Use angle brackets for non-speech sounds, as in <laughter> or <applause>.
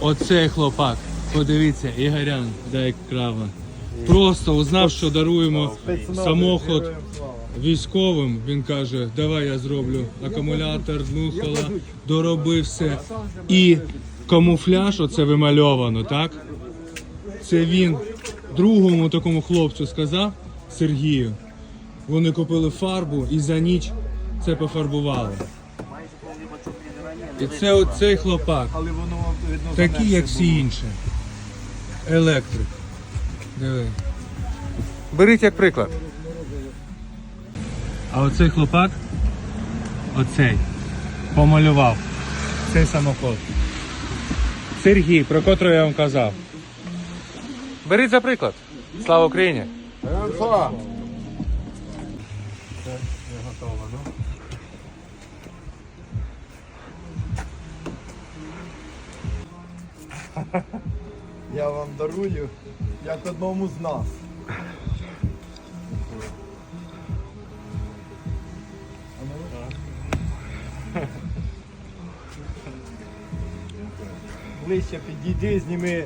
Оцей хлопак. Подивіться, Ігорян, дай крава. Просто узнав, що даруємо самоход військовим. Він каже, давай я зроблю акумулятор, дмухала, доробив все. І камуфляж, оце вимальовано, так? Це він другому такому хлопцю сказав, Сергію. Вони купили фарбу і за ніч це пофарбували. І це оцей хлопак, Але воно видно такий, як всі інші. Електрик. Диви. Беріть як приклад. А оцей хлопак, оцей, помалював цей самоход. Сергій, про котрого я вам казав. Беріть за приклад. Слава Україні! <laughs> Я вам дарую, як одному з нас. Ближче підійди, зніми